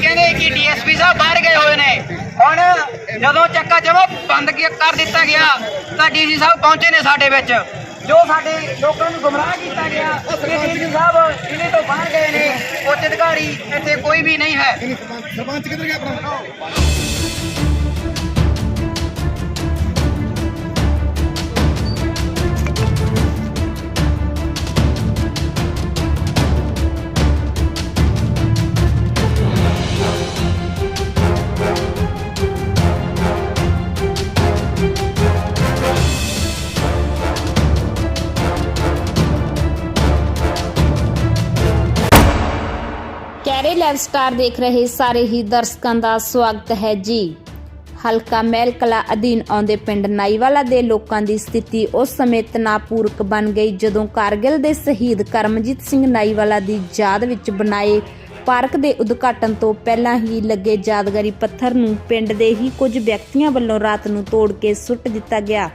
ਕਹਿੰਦੇ ਕਿ ਡੀਐਸਪੀ ਸਾਹਿਬ ਬਾਹਰ ਗਏ ਹੋਏ ਨੇ। ਹੁਣ ਜਦੋਂ ਚੱਕਾ ਜਮਾ ਬੰਦ ਕੀ- ਕਰ ਦਿੱਤਾ ਗਿਆ, ਤਾਂ ਡੀਸੀ ਸਾਹਿਬ ਪਹੁੰਚੇ ਨੇ ਸਾਡੇ ਵਿੱਚ। ਜੋ ਸਾਡੇ ਲੋਕਾਂ ਨੂੰ ਗੁੰਮਰਾਹ ਕੀਤਾ ਗਿਆ, ਕਿ ਡੀਸੀ ਸਾਹਿਬ ਇਹਨੇ ਤੋਂ ਬਾਹਰ ਗਏ ਨੇ, ਉੱਚ ਅਧਿਕਾਰੀ ਇੱਥੇ ਕੋਈ ਵੀ ਨਹੀਂ ਹੈ। ਸਰਪੰਚ ਕਿੱਧਰ ਗਿਆ ਆਪਣਾ? ਲਾਈਵ ਸਟਾਰ ਦੇਖ ਰਹੇ ਸਾਰੇ ਹੀ ਦਰਸ਼ਕਾਂ ਦਾ ਸਵਾਗਤ ਹੈ ਜੀ। ਹਲਕਾ ਮਹਿਲ ਕਲਾ ਅਧੀਨ ਆਉਂਦੇ ਪਿੰਡ ਨਾਈਵਾਲਾ ਦੇ ਲੋਕਾਂ ਦੀ ਸਥਿਤੀ ਉਸ ਸਮੇਂ ਤਣਾਅਪੂਰਕ ਬਣ ਗਈ ਜਦੋਂ ਕਾਰਗਿਲ ਦੇ ਸ਼ਹੀਦ ਕਰਮਜੀਤ ਸਿੰਘ ਨਾਈਵਾਲਾ ਦੀ ਯਾਦ ਵਿੱਚ ਬਣਾਏ ਪਾਰਕ ਦੇ ਉਦਘਾਟਨ ਤੋਂ ਪਹਿਲਾਂ ਹੀ ਲੱਗੇ ਯਾਦਗਾਰੀ ਪੱਥਰ ਨੂੰ ਪਿੰਡ ਦੇ ਹੀ ਕੁਝ ਵਿਅਕਤੀਆਂ ਵੱਲੋਂ ਰਾਤ ਨੂੰ ਤੋੜ ਕੇ ਸੁੱਟ ਦਿੱਤਾ ਗਿਆ।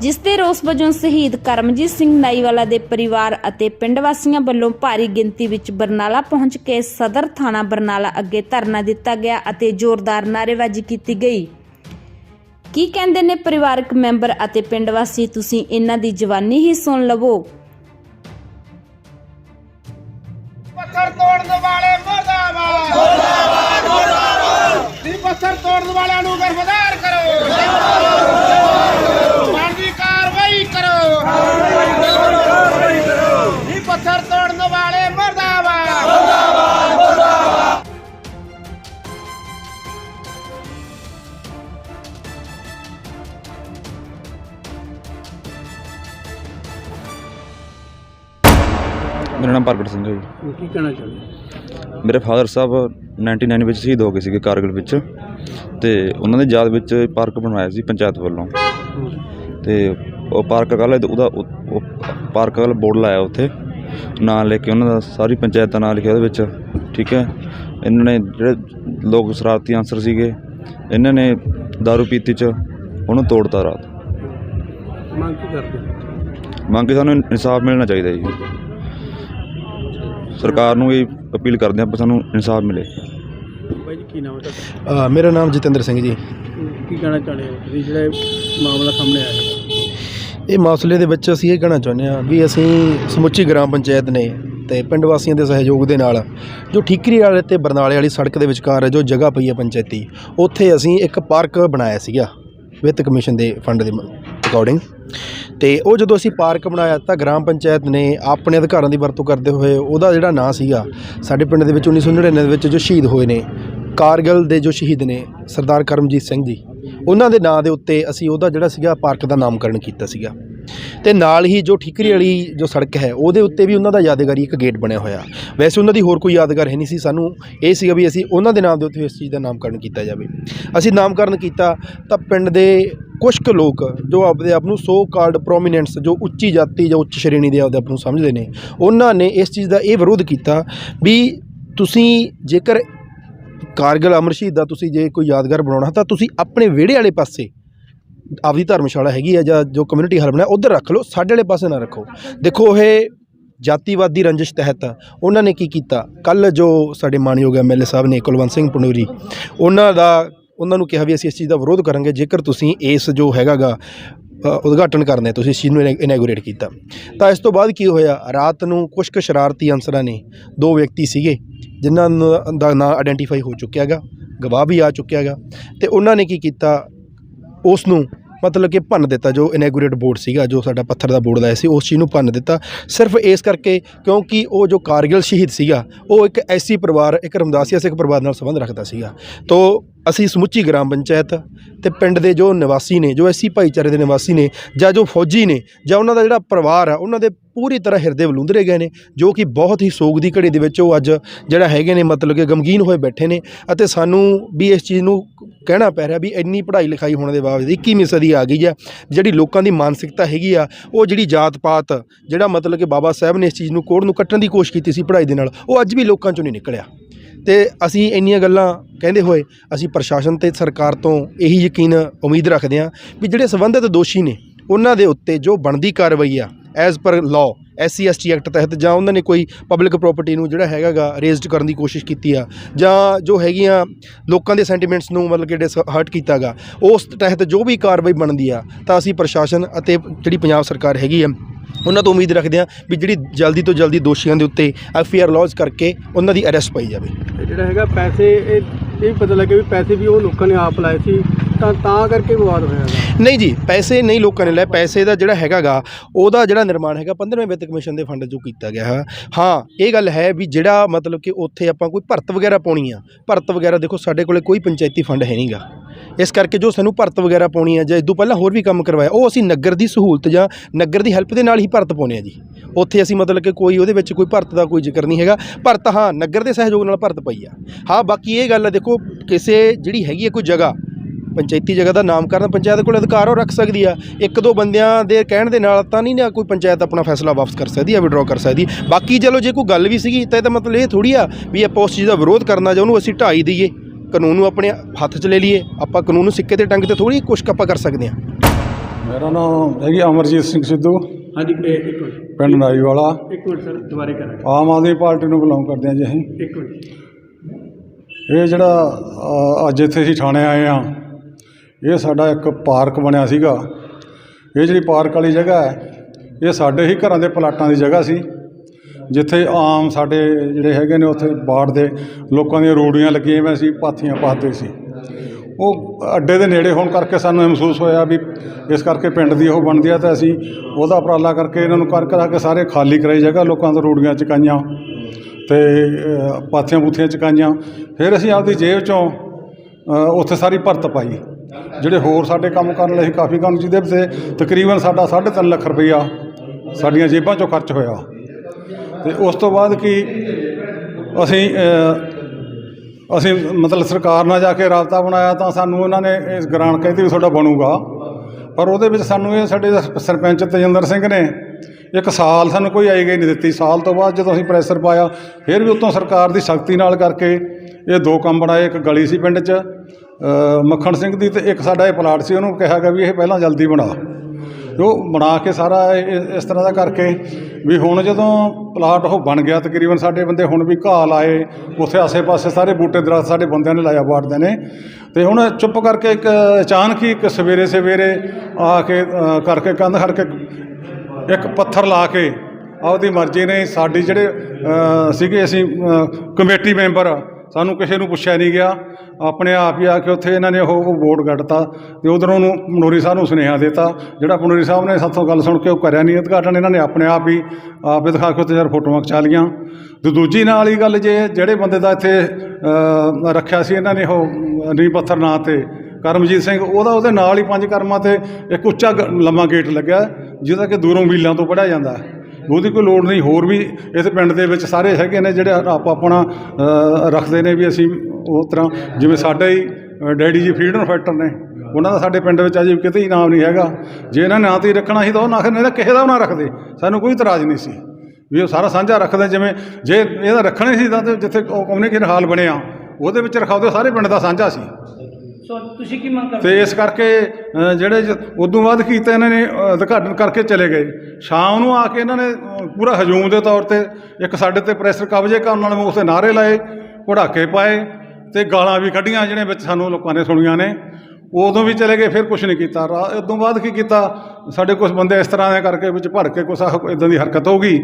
ਜਿਸ ਦੇ ਰੋਸ ਵਜੋਂ ਸ਼ਹੀਦ ਕਰਮਜੀਤ ਸਿੰਘ ਨਾਈਵਾਲਾ ਦੇ ਪਰਿਵਾਰ ਅਤੇ ਪਿੰਡ ਵਾਸੀਆਂ ਵੱਲੋਂ ਭਾਰੀ ਗਿਣਤੀ ਵਿੱਚ ਬਰਨਾਲਾ ਪਹੁੰਚ ਕੇ ਸਦਰ ਥਾਣਾ ਬਰਨਾਲਾ ਅੱਗੇ ਧਰਨਾ ਦਿੱਤਾ ਗਿਆ ਅਤੇ ਜ਼ੋਰਦਾਰ ਨਾਅਰੇਬਾਜ਼ੀ ਕੀਤੀ ਗਈ। ਕੀ ਕਹਿੰਦੇ ਨੇ ਪਰਿਵਾਰਕ ਮੈਂਬਰ ਅਤੇ ਪਿੰਡ ਵਾਸੀ, ਤੁਸੀਂ ਇਹਨਾਂ ਦੀ ਜਵਾਨੀ ਹੀ ਸੁਣ ਲਵੋ। ਪੱਥਰ ਤੋੜਨ ਵਾਲੇ ਮਰਦਾਬਾਦ। ਮਰਦਾਬਾਦ ਮਰਦਾਬਾਦ। ਨੀ ਪੱਥਰ ਤੋੜਨ ਵਾਲਿਆਂ ਨੂੰ ਗ੍ਰਿਫਤਾਰ ਪ੍ਰਗਟ ਸਿੰਘ ਹੈ ਜੀ। ਕੀ ਕਹਿਣਾ ਚਾਹੁੰਦੇ? ਮੇਰੇ ਫਾਦਰ ਸਾਹਿਬ 99 ਵਿੱਚ ਸ਼ਹੀਦ ਹੋ ਗਏ ਸੀਗੇ ਕਾਰਗਿਲ ਵਿੱਚ ਤੇ ਉਹਨਾਂ ਦੇ ਯਾਦ ਵਿੱਚ ਪਾਰਕ ਬਣਵਾਇਆ ਸੀ ਪੰਚਾਇਤ ਵੱਲੋਂ। ਤੇ ਉਹ ਪਾਰਕ ਕੱਲ ਉਹਦਾ ਉਹ- ਉਹ ਪਾਰਕ ਕੱਲ ਬੋਰਡ ਲਾਇਆ ਉੱਥੇ। ਨਾਂ ਲੈ ਕੇ ਉਹਨਾਂ ਦਾ ਸਾਰੀ ਪੰਚਾਇਤ ਦਾ ਨਾਂ ਲਿਖਿਆ ਉਹਦੇ ਵਿੱਚ ਠੀਕ ਹੈ? ਇਹਨਾਂ ਨੇ ਜਿਹੜੇ ਲੋਕ ਸ਼ਰਾਰਤੀ ਆਂਸਰ ਸੀਗੇ ਇਹਨਾਂ ਨੇ दारू ਪੀਤੀ ਚ ਉਹਨੂੰ ਤੋੜਤਾ ਰਾਤ। ਮੰਗ ਕੀ ਕਰਦੇ? ਮੰਗ ਕੇ ਸਾਨੂੰ ਇਨਸਾਫ ਮਿਲਣਾ ਚਾਹੀਦਾ ਜੀ। ਸਰਕਾਰ ਨੂੰ ਇਹ ਅਪੀਲ ਕਰਦੇ ਹਾਂ ਕਿ ਸਾਨੂੰ ਇਨਸਾਫ ਮਿਲੇ। ਬਾਈ ਜੀ ਕੀ ਨਾਮ ਹੈ ਤੁਹਾਡਾ? ਅ, ਮੇਰਾ ਨਾਮ ਜਤਿੰਦਰ ਸਿੰਘ ਜੀ। ਕੀ ਕਹਿਣਾ ਚਾਹੁੰਦੇ ਹੋ? ਤੁਸੀਂ ਜਿਹੜੇ ਮਾਮਲਾ ਸਾਹਮਣੇ ਆਇਆ ਹੈ। ਇਹ ਮਸਲੇ ਦੇ ਵਿੱਚ ਅਸੀਂ ਇਹ ਕਹਿਣਾ ਚਾਹੁੰਦੇ ਹਾਂ ਵੀ ਅਸੀਂ ਸਮੁੱਚੀ ਗ੍ਰਾਮ ਪੰਚਾਇਤ ਨੇ ਤੇ ਪਿੰਡ ਵਾਸੀਆਂ ਦੇ ਸਹਿਯੋਗ ਦੇ ਨਾਲ ਜੋ ਠੀਕਰੀ ਵਾਲੇ ਤੇ ਬਰਨਾਲੇ ਵਾਲੀ ਸੜਕ ਦੇ ਵਿਚਕਾਰ ਜੋ ਜਗ੍ਹਾ ਪਈ ਹੈ ਪੰਚਾਇਤੀ ਉੱਥੇ ਅਸੀਂ ਇੱਕ ਪਾਰਕ ਬਣਾਇਆ ਸੀਗਾ ਵਿੱਤ ਕਮਿਸ਼ਨ ਦੇ ਫੰਡ ਦੇ ਅਕੋਰਡਿੰਗ ਤੇ ਉਹ ਜਦੋਂ ਅਸੀਂ ਪਾਰਕ ਬਣਾਇਆ ਤਾਂ ਗ੍ਰਾਮ ਪੰਚਾਇਤ ਨੇ ਆਪਣੇ ਅਧਿਕਾਰਾਂ ਦੀ ਵਰਤੋਂ ਕਰਦੇ ਹੋਏ ਉਹਦਾ ਜਿਹੜਾ ਨਾਂ ਸੀਗਾ, ਸਾਡੇ ਪਿੰਡ ਦੇ ਵਿੱਚ 1999 ਦੇ ਵਿੱਚ ਜੋ ਸ਼ਹੀਦ ਹੋਏ ਨੇ, ਕਾਰਗਿਲ ਦੇ ਜੋ ਸ਼ਹੀਦ ਨੇ, ਸਰਦਾਰ ਕਰਮਜੀਤ ਸਿੰਘ ਜੀ, ਉਹਨਾਂ ਦੇ ਨਾਂ ਦੇ ਉੱਤੇ ਅਸੀਂ ਉਹਦਾ ਜਿਹੜਾ ਸੀਗਾ ਪਾਰਕ ਦਾ ਨਾਮਕਰਨ ਕੀਤਾ ਸੀਗਾ। ਤੇ ਨਾਲ ਹੀ ਜੋ ਠੀਕਰੀ ਵਾਲੀ ਜੋ ਸੜਕ ਹੈ, ਉਹਦੇ ਉੱਤੇ ਵੀ ਉਹਨਾਂ ਦਾ ਯਾਦਗਾਰੀ ਇੱਕ ਗੇਟ ਬਣਿਆ ਹੋਇਆ। ਵੈਸੇ ਉਹਨਾਂ ਦੀ ਹੋਰ ਕੋਈ ਯਾਦਗਾਰ ਹੈ ਨਹੀਂ ਸੀ ਸਾਨੂੰ, ਇਹ ਸੀਗਾ ਵੀ ਅਸੀਂ ਉਹਨਾਂ ਦੇ ਨਾਮ ਦੇ ਉੱਤੇ ਇਸ ਚੀਜ਼ ਦਾ ਨਾਮਕਰਨ ਕੀਤਾ ਜਾਵੇ। ਅਸੀਂ ਨਾਮਕਰਨ ਕੀਤਾ ਤਾਂ ਪਿੰਡ ਦੇ ਕੁਝ ਕੁ ਲੋਕ ਜੋ ਆਪਦੇ ਆਪ ਨੂੰ ਸੋ ਕਾਰਡ ਪ੍ਰੋਮੀਨੈਂਟਸ ਜੋ ਉੱਚੀ ਜਾਤੀ ਜਾਂ ਉੱਚ ਸ਼੍ਰੇਣੀ ਦੇ ਆਪਦੇ ਆਪ ਨੂੰ ਸਮਝਦੇ ਨੇ, ਉਹਨਾਂ ਨੇ ਇਸ ਚੀਜ਼ ਦਾ ਇਹ ਵਿਰੋਧ ਕੀਤਾ ਵੀ ਤੁਸੀਂ ਜੇਕਰ ਕਾਰਗਿਲ ਅਮਰ ਸ਼ਹੀਦ ਦਾ ਤੁਸੀਂ ਜੇ ਕੋਈ ਯਾਦਗਾਰ ਬਣਾਉਣਾ, ਤਾਂ ਤੁਸੀਂ ਆਪਣੇ ਵਿਹੜੇ ਵਾਲੇ ਪਾਸੇ ਆਪਦੀ ਧਰਮਸ਼ਾਲਾ ਹੈਗੀ ਆ ਜਾਂ ਜੋ ਕਮਿਊਨਿਟੀ ਹਾਲ ਬਣਿਆ, ਉਧਰ ਰੱਖ ਲਓ, ਸਾਡੇ ਵਾਲੇ ਪਾਸੇ ਨਾ ਰੱਖੋ। ਦੇਖੋ ਇਹ ਜਾਤੀਵਾਦੀ ਰੰਜਿਸ਼ ਤਹਿਤ ਉਹਨਾਂ ਨੇ ਕੀ ਕੀਤਾ? ਕੱਲ ਜੋ ਸਾਡੇ ਮਾਨਯੋਗ ਐਮਐਲਏ ਸਾਹਿਬ ਨੇ ਕੁਲਵੰਤ ਸਿੰਘ ਪਨੂਰੀ ਉਹਨਾਂ ਦਾ ਉਹਨਾਂ ਨੂੰ ਕਿਹਾ ਵੀ ਅਸੀਂ ਇਸ ਚੀਜ਼ ਦਾ ਵਿਰੋਧ ਕਰਾਂਗੇ ਜੇਕਰ ਤੁਸੀਂ ਇਸ ਜੋ ਹੈਗਾਗਾ ਅ, ਉਦਘਾਟਨ ਕਰਨਾ ਤੁਸੀਂ ਇਸ ਚੀਜ਼ ਨੂੰ ਇਨੈਗੋਰੇਟ ਕੀਤਾ। ਤਾਂ ਇਸ ਤੋਂ ਬਾਅਦ ਕੀ ਹੋਇਆ? ਰਾਤ ਨੂੰ ਕੁਝ ਕੁ ਸ਼ਰਾਰਤੀ ਅਨਸਰਾਂ ਨੇ ਦੋ ਵਿਅਕਤੀ ਸੀਗੇ ਜਿਨ੍ਹਾਂ ਨੂੰ- ਦਾ ਨਾਂ ਆਇਡੈਂਟੀਫਾਈ ਹੋ ਚੁੱਕਿਆ ਹੈਗਾ ਗਵਾਹ ਵੀ ਆ ਚੁੱਕਿਆ ਹੈਗਾ ਤੇ ਉਹਨਾਂ ਨੇ ਕੀ ਕੀਤਾ? ਉਸ ਨੂੰ ਮਤਲਬ ਕਿ ਭੰਨ ਦਿੱਤਾ, ਜੋ ਇਨੈਗੋਰੇਟ ਬੋਰਡ ਸੀਗਾ, ਜੋ ਸਾਡਾ ਪੱਥਰ ਦਾ ਬੋਰਡ ਲਾਇਆ ਸੀ, ਉਸ ਚੀਜ਼ ਨੂੰ ਭੰਨ ਦਿੱਤਾ। ਸਿਰਫ ਇਸ ਕਰਕੇ ਕਿਉਂਕਿ ਉਹ ਜੋ ਕਾਰਗਿਲ ਸ਼ਹੀਦ ਸੀਗਾ, ਉਹ ਇੱਕ ਐਸੀ ਪਰਿਵਾਰ, ਇੱਕ ਰਮਦਾਸੀਆ ਸਿੱਖ ਪਰਿਵਾਰ ਨਾਲ ਸੰਬੰਧ ਰੱਖਦਾ ਸੀਗਾ। ਤੋਂ ਅਸੀਂ ਸਮੁੱਚੀ ਗ੍ਰਾਮ ਪੰਚਾਇਤ ਤੇ ਪਿੰਡ ਦੇ ਜੋ ਨਿਵਾਸੀ ਨੇ, ਜੋ ਐਸੀ ਭਾਈਚਾਰੇ ਦੇ ਨਿਵਾਸੀ ਨੇ, ਜਾਂ ਜੋ ਫੌਜੀ ਨੇ, ਜਾਂ ਉਹਨਾਂ ਦਾ ਜਿਹੜਾ ਪਰਿਵਾਰ ਆ, ਉਹਨਾਂ ਦੇ ਪੂਰੀ ਤਰ੍ਹਾਂ ਹਿਰਦੇ ਬਲੁੰਦਰੇ ਗਏ ਨੇ, ਜੋ ਕਿ ਬਹੁਤ ਹੀ ਸੋਗ ਦੀ ਘੜੀ ਦੇ ਵਿੱਚ ਉਹ ਅੱਜ ਜਿਹੜਾ ਹੈਗੇ ਨੇ, ਮਤਲਬ ਕਿ ਗਮਗੀਨ ਹੋਏ ਬੈਠੇ ਨੇ ਅਤੇ ਸਾਨੂੰ ਵੀ ਇਸ ਚੀਜ਼ ਨੂੰ ਕਹਿਣਾ ਪੈ ਰਿਹਾ ਵੀ ਇੰਨੀ ਪੜ੍ਹਾਈ ਲਿਖਾਈ ਹੋਣ ਦੇ ਬਾਵਜੂਦ 21ਵੀਂ ਸਦੀ ਆ ਗਈ ਆ ਜਿਹੜੀ ਲੋਕਾਂ ਦੀ ਮਾਨਸਿਕਤਾ ਹੈਗੀ ਆ, ਉਹ ਜਿਹੜੀ ਜਾਤ ਪਾਤ, ਜਿਹੜਾ ਮਤਲਬ ਕਿ ਬਾਬਾ ਸਾਹਿਬ ਨੇ ਇਸ ਚੀਜ਼ ਨੂੰ ਕੋੜ ਨੂੰ ਕੱਟਣ ਦੀ ਕੋਸ਼ਿਸ਼ ਕੀਤੀ ਸੀ ਪੜ੍ਹਾਈ ਦੇ ਨਾਲ, ਉਹ ਅੱਜ ਵੀ ਲੋਕਾਂ ਚੋਂ ਨਹੀਂ ਨਿਕਲਿਆ। ਤੇ ਅਸੀਂ ਇੰਨੀਆਂ ਗੱਲਾਂ ਕਹਿੰਦੇ ਹੋਏ, ਅਸੀਂ ਪ੍ਰਸ਼ਾਸਨ ਤੇ ਸਰਕਾਰ ਤੋਂ ਇਹੀ ਯਕੀਨ ਉਮੀਦ ਰੱਖਦੇ ਹਾਂ ਵੀ ਜਿਹੜੇ ਸੰਬੰਧਿਤ ਦੋਸ਼ੀ ਨੇ, ਉਹਨਾਂ ਦੇ ਉੱਤੇ ਜੋ ਬਣਦੀ ਕਾਰਵਾਈ ਆ as per law SC ST act ਤਹਿਤ ਜਾਂ ਉਹਨਾਂ ਨੇ ਕੋਈ ਪਬਲਿਕ ਪ੍ਰਾਪਰਟੀ ਨੂੰ ਜਿਹੜਾ ਹੈਗਾਗਾ ਰੇਜ਼ਡ ਕਰਨ ਦੀ ਕੋਸ਼ਿਸ਼ ਕੀਤੀ ਆ, ਜਾਂ ਜੋ ਹੈਗੀਆਂ ਲੋਕਾਂ ਦੇ ਸੈਂਟੀਮੈਂਟਸ ਨੂੰ ਮਤਲਬ ਕਿ ਡਿਸ ਹਰਟ ਕੀਤਾਗਾ ਉਸ ਤਹਿਤ ਜੋ ਵੀ ਕਾਰਵਾਈ ਬਣਦੀ ਆ, ਤਾਂ ਅਸੀਂ ਪ੍ਰਸ਼ਾਸਨ ਅਤੇ ਜਿਹੜੀ ਪੰਜਾਬ ਸਰਕਾਰ ਹੈਗੀ ਆ, ਉਹਨਾਂ ਤੋਂ ਉਮੀਦ ਰੱਖਦੇ ਹਾਂ ਵੀ ਜਿਹੜੀ ਜਲਦੀ ਤੋਂ ਜਲਦੀ ਦੋਸ਼ੀਆਂ ਦੇ ਉੱਤੇ ਐਫ ਆਈ ਆਰ ਲੌਜ ਕਰਕੇ ਉਹਨਾਂ ਦੀ ਅਰੈਸਟ ਪਾਈ ਜਾਵੇ। ਜਿਹੜਾ ਹੈਗਾ ਪੈਸੇ, ਇਹ ਇਹ ਪਤਾ ਲੱਗਿਆ ਵੀ ਪੈਸੇ ਵੀ ਉਹ ਲੋਕਾਂ ਨੇ ਆਪ ਲਾਏ ਸੀ। ਤਾਂ ਤਾਂ ਕਰਕੇ ਵਿਵਾਦ ਹੋਇਆ ਹੈਗਾ। ਨਹੀਂ ਜੀ, ਪੈਸੇ ਨਹੀਂ ਲੋਕਾਂ ਨੇ ਲਏ ਪੈਸੇ ਦਾ ਜਿਹੜਾ ਹੈਗਾਗਾ, ਉਹਦਾ ਜਿਹੜਾ ਨਿਰਮਾਣ ਹੈਗਾ 15ਵੇਂ ਵਿੱਤ ਕਮਿਸ਼ਨ ਦੇ ਫੰਡ ਚੋਂ ਕੀਤਾ ਗਿਆ ਹੈ। ਹਾਂ, ਇਹ ਗੱਲ ਹੈ ਵੀ ਜਿਹੜਾ ਮਤਲਬ ਕਿ ਉੱਥੇ ਆਪਾਂ ਕੋਈ ਭਰਤ ਵਗੈਰਾ ਪਾਉਣੀ ਆ, ਭਰਤ ਵਗੈਰਾ ਦੇਖੋ, ਸਾਡੇ ਕੋਲੇ ਕੋਈ ਪੰਚਾਇਤੀ ਫੰਡ ਹੈ ਨਹੀਂਗਾ। ਇਸ ਕਰਕੇ ਜੋ ਸਾਨੂੰ ਭਰਤ ਵਗੈਰਾ ਪਾਉਣੀ ਆ, ਜਾਂ ਇਦੋਂ ਪਹਿਲਾਂ ਹੋਰ ਵੀ ਕੰਮ ਕਰਵਾਇਆ, ਉਹ ਅਸੀਂ ਨਗਰ ਦੀ ਸਹੂਲਤ ਜਾਂ ਨਗਰ ਦੀ ਹੈਲਪ ਦੇ ਨਾਲ ਹੀ ਭਰਤ ਪਾਉਨੇ ਆ ਜੀ। ਉੱਥੇ ਅਸੀਂ ਮਤਲਬ ਕਿ ਕੋਈ ਉਹਦੇ ਵਿੱਚ ਕੋਈ ਭਰਤ ਦਾ ਕੋਈ ਜ਼ਿਕਰ ਨਹੀਂ ਹੈਗਾ। ਭਰਤ ਹਾਂ, ਨਗਰ ਦੇ ਸਹਿਯੋਗ ਨਾਲ ਭਰਤ ਪਈ ਆ। ਹਾਂ, ਬਾਕੀ ਇਹ ਗੱਲ ਆ, ਦੇਖੋ, ਕਿਸੇ ਜਿਹੜੀ ਹੈਗੀ ਹੈ ਕੋਈ ਜਗ੍ਹਾ ਪੰਚਾਇਤੀ ਜਗ੍ਹਾ ਦਾ ਨਾਮਕਰਨ ਪੰਚਾਇਤ ਕੋਲ ਅਧਿਕਾਰ ਉਹ ਰੱਖ ਸਕਦੀ ਆ। ਇੱਕ ਦੋ ਬੰਦਿਆਂ ਦੇ ਕਹਿਣ ਦੇ ਨਾਲ ਤਾਂ ਨਹੀਂ ਨਾ ਕੋਈ ਪੰਚਾਇਤ ਆਪਣਾ ਫੈਸਲਾ ਵਾਪਸ ਕਰ ਸਕਦੀ ਆ ਵਿਡਰਾਅ ਕਰ ਸਕਦੀ। ਬਾਕੀ ਚਲੋ ਜੇ ਕੋਈ ਗੱਲ ਵੀ ਸੀਗੀ ਤਾਂ ਇਹਦਾ ਮਤਲਬ ਇਹ ਥੋੜੀ ਆ ਵੀ ਆਪਾਂ ਉਸ ਚੀਜ਼ ਦਾ ਵਿਰੋਧ ਕਰਨਾ ਜਾਂ ਉਹਨੂੰ ਅਸੀਂ ਢਾਈ ਦਈਏ। ਕਾਨੂੰਨ ਨੂੰ ਆਪਣੇ ਹੱਥ 'ਚ ਲੈ ਲਈਏ। ਆਪਾਂ ਕਾਨੂੰਨ ਨੂੰ ਸਿੱਕੇ ਤੇ ਟੰਗ ਤੇ ਥੋੜੀ ਕੁਛ ਆਪਾਂ ਕਰ ਸਕਦੇ ਆ ਮੇਰਾ ਨਾਮ ਹੈਗੀ ਅਮਰਜੀਤ ਸਿੰਘ ਸਿੱਧੂ। ਹਾਂਜੀ ਇੱਕ ਮਿੰਟ। ਪਿੰਡ ਨਾਈਵਾਲਾ। ਇੱਕ ਮਿੰਟ ਸਰ ਦੁਬਾਰੇ ਕਰਾਂਗੇ ਆਮ ਆਦਮੀ ਪਾਰਟੀ ਨੂੰ ਬਿਲੋਂਗ ਕਰਦੇ ਹਾਂ ਜੀ ਅਸੀਂ। ਇੱਕ ਮਿੰਟ। ਇਹ ਜਿਹੜਾ ਅ, ਅੱਜ ਇੱਥੇ ਅਸੀਂ ਥਾਣੇ ਆਏ ਆ ਇਹ ਸਾਡਾ ਇੱਕ ਪਾਰਕ ਬਣਿਆ ਸੀਗਾ। ਇਹ ਜਿਹੜੀ ਪਾਰਕ ਵਾਲੀ ਜਗ੍ਹਾ ਹੈ, ਇਹ ਸਾਡੇ ਹੀ ਘਰਾਂ ਦੇ ਪਲਾਟਾਂ ਦੀ ਜਗ੍ਹਾ ਸੀ। ਜਿੱਥੇ ਆਮ ਸਾਡੇ ਜਿਹੜੇ ਹੈਗੇ ਨੇ ਉੱਥੇ ਬਾੜ ਦੇ ਲੋਕਾਂ ਦੀਆਂ ਰੋੜੀਆਂ ਲੱਗੀਆਂ ਹੋਈਆਂ ਸੀ, ਪਾਥੀਆਂ ਪਾਤੇ ਸੀ। ਉਹ ਅੱਡੇ ਦੇ ਨੇੜੇ ਹੋਣ ਕਰਕੇ ਸਾਨੂੰ ਇਹ ਮਹਿਸੂਸ ਹੋਇਆ ਵੀ ਇਸ ਕਰਕੇ ਪਿੰਡ ਦੀ ਉਹ ਬਣਦੀ ਆ ਤਾਂ ਅਸੀਂ ਉਹਦਾ ਉਪਰਾਲਾ ਕਰਕੇ ਇਹਨਾਂ ਨੂੰ ਕਰ ਕਰਾ ਕੇ ਸਾਰੇ ਖਾਲੀ ਕਰਾਈ ਜਗ੍ਹਾ, ਲੋਕਾਂ ਤੋਂ ਰੋੜੀਆਂ ਚੁਕਾਈਆਂ ਤੇ ਪਾਥੀਆਂ ਪੂਥੀਆਂ ਚੁਕਾਈਆਂ। ਫਿਰ ਅਸੀਂ ਆਪਦੀ ਜੇਬ ਚੋਂ ਉੱਥੇ ਸਾਰੀ ਭਰਤ ਪਾਈ। ਜਿਹੜੇ ਹੋਰ ਸਾਡੇ ਕੰਮ ਕਰਨ ਲਈ ਕਾਫੀ ਕੰਮ ਜਿਹਦੇ ਵਿੱਚ ਤਕਰੀਬਨ ਸਾਡਾ 3.5 ਲੱਖ ਰੁਪਈਆ ਸਾਡੀਆਂ ਜੇਬਾਂ ਚੋਂ ਖਰਚ ਹੋਇਆ। ਤੇ ਉਸ ਤੋਂ ਬਾਅਦ ਕੀ ਅਸੀਂ ਅਸੀਂ ਮਤਲਬ ਸਰਕਾਰ ਨਾਲ ਜਾ ਕੇ ਰਾਬਤਾ ਬਣਾਇਆ ਤਾਂ ਸਾਨੂੰ ਉਹਨਾਂ ਨੇ ਇਸ ਗ੍ਰਾਂਟ ਕਹਿੰਦੇ ਵੀ ਤੁਹਾਡਾ ਬਣੂਗਾ। ਪਰ ਉਹਦੇ ਵਿੱਚ ਸਾਨੂੰ ਇਹ ਸਾਡੇ ਸਰਪੰਚ ਤੇਜਿੰਦਰ ਸਿੰਘ ਨੇ ਇੱਕ ਸਾਲ ਸਾਨੂੰ ਕੋਈ ਆਈ ਗਈ ਨਹੀਂ ਦਿੱਤੀ। ਸਾਲ ਤੋਂ ਬਾਅਦ ਜਦੋਂ ਅਸੀਂ ਪ੍ਰੈਸ਼ਰ ਪਾਇਆ, ਫਿਰ ਵੀ ਉਤੋਂ ਸਰਕਾਰ ਦੀ ਸਖਤੀ ਨਾਲ ਕਰਕੇ ਇਹ ਦੋ ਕੰਮ ਬਣਾਏ, ਇੱਕ ਗਲੀ ਸੀ ਪਿੰਡ 'ਚ ਮੱਖਣ ਸਿੰਘ ਦੀ ਤੇ ਇੱਕ ਸਾਡਾ ਇਹ ਪਲਾਟ ਸੀ, ਉਹਨੂੰ ਕਿਹਾ ਗਿਆ ਵੀ ਇਹ ਪਹਿਲਾਂ ਜਲਦੀ ਬਣਾ। ਉਹ ਬਣਾ ਕੇ ਸਾਰਾ ਇਸ ਤਰ੍ਹਾਂ ਦਾ ਕਰਕੇ ਵੀ ਹੁਣ ਜਦੋਂ ਪਲਾਟ ਉਹ ਬਣ ਗਿਆ, ਤਕਰੀਬਨ ਸਾਡੇ ਬੰਦੇ ਹੁਣ ਵੀ ਘਾਹ ਲਾਏ ਉੱਥੇ ਆਸੇ-ਪਾਸੇ ਸਾਰੇ ਬੂਟੇ ਦਰਖਤ ਸਾਡੇ ਬੰਦਿਆਂ ਨੇ ਲਾਇਆ ਵਾਰਦੇ ਨੇ। ਤੇ ਹੁਣ ਚੁੱਪ ਕਰਕੇ ਇੱਕ ਅਚਾਨਕ ਹੀ ਇੱਕ ਸਵੇਰੇ ਸਵੇਰੇ ਆ ਕੇ ਕਰਕੇ ਕੰਧ ਹੜ ਕੇ ਇੱਕ ਪੱਥਰ ਲਾ ਕੇ ਆਪਦੀ ਮਰਜ਼ੀ ਨੇ ਸਾਡੀ ਜਿਹੜੇ ਸੀਗੇ ਅਸੀਂ ਕਮੇਟੀ ਮੈਂਬਰ ਸਾਨੂੰ ਕਿਸੇ ਨੂੰ ਪੁੱਛਿਆ ਨਹੀਂ ਗਿਆ। ਆਪਣੇ ਆਪ ਹੀ ਆ ਕੇ ਉੱਥੇ ਇਹਨਾਂ ਨੇ ਉਹ ਉਹ ਬੋਰਡ ਕੱਢਤਾ ਤੇ ਉਧਰੋਂ ਨੂੰ ਪਨੋਰੀ ਸਾਹਿਬ ਨੂੰ ਸੁਨੇਹਾ ਦਿੱਤਾ। ਜਿਹੜਾ ਪਨੋਰੀ ਸਾਹਿਬ ਨੇ ਸਾਥੋਂ ਗੱਲ ਸੁਣ ਕੇ ਉਹ ਕਰਿਆ ਨਹੀਂ। ਉਦਘਾਟਨ ਇਹਨਾਂ ਨੇ ਆਪਣੇ ਆਪ ਹੀ ਆਪ ਦਿਖਾ ਕੇ ਉੱਥੇ ਯਾਰ ਫੋਟੋਆਂ ਖਿਚਾ ਲੀਆਂ ਤੇ ਦੂਜੀ ਨਾਲ ਹੀ ਗੱਲ ਜੇ ਜਿਹੜੇ ਬੰਦੇ ਦਾ ਇੱਥੇ ਰੱਖਿਆ ਸੀ ਇਹਨਾਂ ਨੇ ਉਹ ਨੀਂਹ ਪੱਥਰ ਨਾਂ ਤੇ, ਕਰਮਜੀਤ ਸਿੰਘ, ਉਹਦਾ ਉਹਦੇ ਨਾਲ ਹੀ ਪੰਜ ਕਰਮਾਂ ਤੇ ਇੱਕ ਉੱਚਾ ਗ- ਲੰਮਾ ਗੇਟ ਲੱਗਿਆ, ਜਿਹਦਾ ਕਿ ਦੂਰੋਂ ਵੀਲਾਂ ਤੋਂ ਪੜਿਆ ਜਾਂਦਾ। ਹੈ ਉਹਦੀ ਕੋਈ ਲੋੜ ਨਹੀਂ, ਹੋਰ ਵੀ ਇਸ ਪਿੰਡ ਦੇ ਵਿੱਚ ਸਾਰੇ ਹੈਗੇ ਨੇ ਜਿਹੜੇ ਆਪ ਆਪਣਾ ਰੱਖਦੇ ਨੇ ਵੀ ਅਸੀਂ ਉਸ ਤਰ੍ਹਾਂ, ਜਿਵੇਂ ਸਾਡੇ ਹੀ ਡੈਡੀ ਜੀ ਫਰੀਡਮ ਫਾਈਟਰ ਨੇ, ਉਹਨਾਂ ਦਾ ਸਾਡੇ ਪਿੰਡ ਵਿੱਚ ਅਜੇ ਕਿਤੇ ਹੀ ਨਾਮ ਨਹੀਂ ਹੈਗਾ। ਜੇ ਇਹਨਾਂ ਨਾਂ ਤੇ ਹੀ ਰੱਖਣਾ ਸੀ ਤਾਂ ਉਹ ਨਾ ਨਹੀਂ ਤਾਂ ਕਿਸੇ ਦਾ ਵੀ ਨਾ ਰੱਖਦੇ। ਸਾਨੂੰ ਕੋਈ ਇਤਰਾਜ਼ ਨਹੀਂ ਸੀ ਵੀ ਉਹ ਸਾਰਾ ਸਾਂਝਾ ਰੱਖਦੇ, ਜਿਵੇਂ ਜੇ ਇਹਦਾ ਰੱਖਣੇ ਸੀ ਤਾਂ ਜਿੱਥੇ ਕਮਿਊਨੀਕੇਸ਼ਨ ਹਾਲ ਬਣਿਆ, ਉਹਦੇ ਵਿੱਚ ਰਖਾਉਂਦੇ ਸਾਰੇ ਪਿੰਡ ਦਾ ਸਾਂਝਾ ਸੀ। ਸੋ ਤੁਸੀਂ ਕੀ ਮੰਗ ਤੇ ਇਸ ਕਰਕੇ ਅ, ਜਿਹੜੇ ਜ- ਉਦੋਂ ਬਾਅਦ ਕੀਤਾ ਇਹਨਾਂ ਨੇ ਅ, ਉਦਘਾਟਨ ਕਰਕੇ ਚਲੇ ਗਏ। ਸ਼ਾਮ ਨੂੰ ਆ ਕੇ ਇਹਨਾਂ ਨੇ ਅ, ਪੂਰਾ ਹਜੂਮ ਦੇ ਤੌਰ ਤੇ ਇੱਕ ਸਾਡੇ ਤੇ ਪ੍ਰੈਸ਼ਰ ਕਬਜ਼ੇ ਕਰਨ ਵਾਲੇ ਉਸ ਤੇ ਨਾਅਰੇ ਲਾਏ ਪੜਾਕੇ ਪਾਏ ਤੇ ਗਾਲਾਂ ਵੀ ਕੱਢੀਆਂ ਜਿਹੜੇ ਵਿੱਚ ਸਾਨੂੰ ਲੋਕਾਂ ਨੇ ਸੁਣੀਆਂ ਨੇ। ਉਦੋਂ ਵੀ ਚਲੇ ਗਏ ਫਿਰ ਕੁਝ ਨਹੀਂ ਕੀਤਾ। ਰਾ- ਉਦੋਂ ਬਾਅਦ ਕੀ ਕੀਤਾ? ਸਾਡੇ ਕੁਝ ਬੰਦੇ ਇਸ ਤਰ੍ਹਾਂ ਦੇ ਕਰਕੇ ਵਿੱਚ ਭੜ ਕੇ ਕੁਛ ਇਦਾਂ ਦੀ ਹਰਕਤ ਹੋ ਗਈ।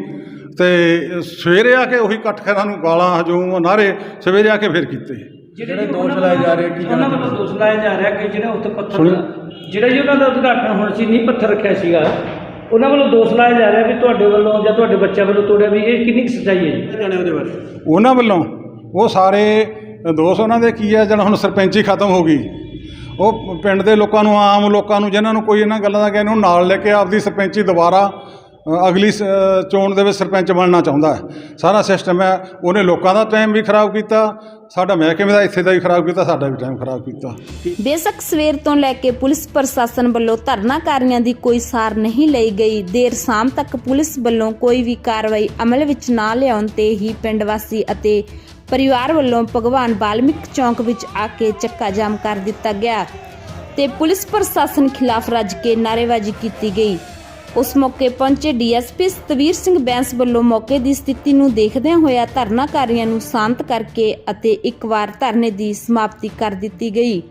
ਤੇ ਸਵੇਰੇ ਆ ਕੇ ਉਹੀ ਇਕੱਠ ਖੈਰਾਂ ਨੂੰ ਗਾਲਾਂ ਹਜੂਮ ਨਾਅਰੇ ਸਵੇਰੇ ਆ ਕੇ ਫਿਰ ਕੀਤੇ। ਜਿਹੜੇ ਦੋਸ਼ ਲਾਏ ਜਾ ਰਹੇ ਕੀ ਉਹਨਾਂ ਵੱਲੋਂ ਦੋਸ਼ ਲਾਇਆ ਜਾ ਰਿਹਾ ਕਿ ਜਿਹੜਾ ਉੱਥੇ ਪੱਥਰ। ਜਿਹੜਾ ਜੀ ਉਹਨਾਂ ਦਾ ਉਦਘਾਟਨ ਹੁਣ ਸੀ ਨਹੀਂ ਪੱਥਰ ਰੱਖਿਆ ਸੀਗਾ ਉਹਨਾਂ ਵੱਲੋਂ ਦੋਸ਼ ਲਾਇਆ ਜਾ ਰਿਹਾ ਵੀ ਤੁਹਾਡੇ ਵੱਲੋਂ ਜਾਂ ਤੁਹਾਡੇ ਬੱਚਿਆਂ ਵੱਲੋਂ ਤੋੜਿਆ ਵੀ ਇਹ ਕਿੰਨੀ ਕੁ ਸੱਚਾਈ ਹੈ ਜੀ? ਜਾਣੇ ਉਹਦੇ ਬਾਰੇ। ਉਹਨਾਂ ਵੱਲੋਂ ਉਹ ਸਾਰੇ ਦੋਸ਼ ਉਹਨਾਂ ਦੇ ਕੀ ਹੈ ਜਿਹੜਾ ਹੁਣ ਸਰਪੰਚੀ ਖਤਮ ਹੋ ਗਈ। ਉਹ ਪਿੰਡ ਦੇ ਲੋਕਾਂ ਨੂੰ ਆਮ ਲੋਕਾਂ ਨੂੰ ਜਿਨ੍ਹਾਂ ਨੂੰ ਕੋਈ ਇਹਨਾਂ ਗੱਲਾਂ ਦਾ ਗਿਆਨ ਉਹ ਨਾਲ ਲੈ ਕੇ ਆਪਦੀ ਸਰਪੰਚੀ ਦੁਬਾਰਾ ਅਗਲੀ ਚੋਣ ਦੇ ਵਿੱਚ ਸਰਪੰਚ ਬਣਨਾ ਚਾਹੁੰਦਾ ਹੈ। ਸਾਰਾ ਸਿਸਟਮ ਹੈ। ਉਹਨੇ ਲੋਕਾਂ ਦਾ ਟਾਈਮ ਵੀ ਖਰਾਬ ਕੀਤਾ। ਸਾਡਾ ਮਹਿਕਮੇ ਦਾ ਇੱਥੇ ਦਾ ਵੀ ਖਰਾਬ ਕੀਤਾ, ਸਾਡਾ ਵੀ ਟਾਈਮ ਖਰਾਬ ਕੀਤਾ। ਬੇਸ਼ੱਕ ਸਵੇਰ ਤੋਂ ਲੈ ਕੇ ਪੁਲਿਸ ਪ੍ਰਸ਼ਾਸਨ ਵੱਲੋਂ ਧਰਨਾਕਾਰੀਆਂ ਦੀ ਕੋਈ ਸਾਰ ਨਹੀਂ ਲਈ ਗਈ। ਦੇਰ ਸ਼ਾਮ ਤੱਕ ਪੁਲਿਸ ਵੱਲੋਂ ਕੋਈ ਵੀ ਕਾਰਵਾਈ ਅਮਲ ਵਿੱਚ ਨਾ ਲਿਆਉਣ ਤੇ ਹੀ ਪਿੰਡ ਵਾਸੀ ਅਤੇ ਪਰਿਵਾਰ ਵੱਲੋਂ ਭਗਵਾਨ ਬਾਲਮਿਕ ਚੌਂਕ ਵਿੱਚ ਆ ਕੇ ਚੱਕਾ ਜਾਮ ਕਰ ਦਿੱਤਾ ਗਿਆ ਤੇ ਪੁਲਿਸ ਪ੍ਰਸ਼ਾਸਨ ਖਿਲਾਫ ਰੱਜ ਕੇ ਨਾਅਰੇਬਾਜ਼ੀ ਕੀਤੀ ਗਈ। ਉਸ ਮੌਕੇ ਪਹੁੰਚੇ ਡੀਐਸਪੀ ਸਤਵੀਰ ਸਿੰਘ ਬੈਂਸ ਵੱਲੋਂ ਮੌਕੇ ਦੀ ਸਥਿਤੀ ਨੂੰ ਦੇਖਦਿਆਂ ਹੋਇਆ ਧਰਨਾਕਾਰੀਆਂ ਨੂੰ ਸ਼ਾਂਤ ਕਰਕੇ ਅਤੇ ਇੱਕ ਵਾਰ ਧਰਨੇ ਦੀ ਸਮਾਪਤੀ ਕਰ ਦਿੱਤੀ ਗਈ।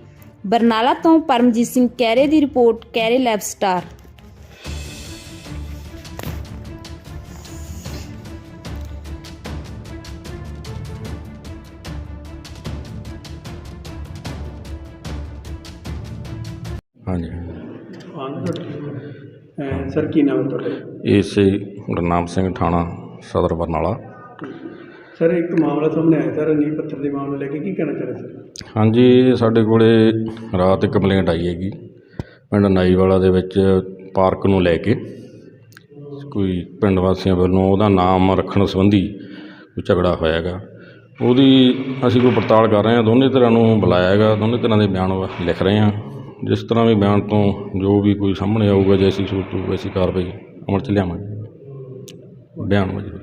ਬਰਨਾਲਾ ਤੋਂ ਪਰਮਜੀਤ ਸਿੰਘ ਕੈਰੇ ਦੀ ਰਿਪੋਰਟ ਕੈਰੇ ਲੈਬ ਸਟਾਰ। ਹਾਂਜੀ। ਸਰ ਕੀ ਨਾਮ ਹੈ ਤੁਹਾਡਾ? ਏਸੇ ਗੁਰਨਾਮ ਸਿੰਘ ਥਾਣਾ ਸਦਰ ਬਰਨਾਲਾ। ਸਰ ਇੱਕ ਮਾਮਲਾ ਸਾਹਮਣੇ ਆਇਆ ਸਰ ਨੀਂਹ ਪੱਥਰ ਦੇ ਮਾਮਲੇ ਲੈ ਕੇ ਕੀ ਕਹਿਣਾ ਚਾਹ ਰਹੇ ਸਰ? ਹਾਂਜੀ ਸਾਡੇ ਕੋਲੇ ਰਾਤ ਇੱਕ ਕੰਪਲੇਂਟ ਆਈ ਹੈਗੀ ਪਿੰਡ ਨਾਈਵਾਲਾ ਦੇ ਵਿੱਚ ਪਾਰਕ ਨੂੰ ਲੈ ਕੇ। ਕੋਈ ਪਿੰਡ ਵਾਸੀਆਂ ਵੱਲੋਂ ਉਹਦਾ ਨਾਮ ਰੱਖਣ ਸੰਬੰਧੀ ਕੋਈ ਝਗੜਾ ਹੋਇਆ ਹੈਗਾ। ਉਹਦੀ ਅਸੀਂ ਕੋਈ ਪੜਤਾਲ ਕਰ ਰਹੇ ਹਾਂ ਦੋਨੇ ਤਰ੍ਹਾਂ ਨੂੰ ਬੁਲਾਇਆ ਹੈਗਾ ਦੋਨੇ ਤਰ੍ਹਾਂ ਦੇ ਬਿਆਨ ਲਿਖ ਰਹੇ ਹਾਂ। ਜਿਸ ਤਰ੍ਹਾਂ ਵੀ ਬਿਆਨ ਤੋਂ ਜੋ ਵੀ ਕੋਈ ਸਾਹਮਣੇ ਆਊਗਾ ਜੈਸੀ ਸੂਰਤ ਹੋਊ ਵੈਸੀ ਕਾਰਵਾਈ ਅਮਲ ਚ ਲਿਆਵਾਂਗੇ। ਬਿਆਨ ਵਜੋਂ।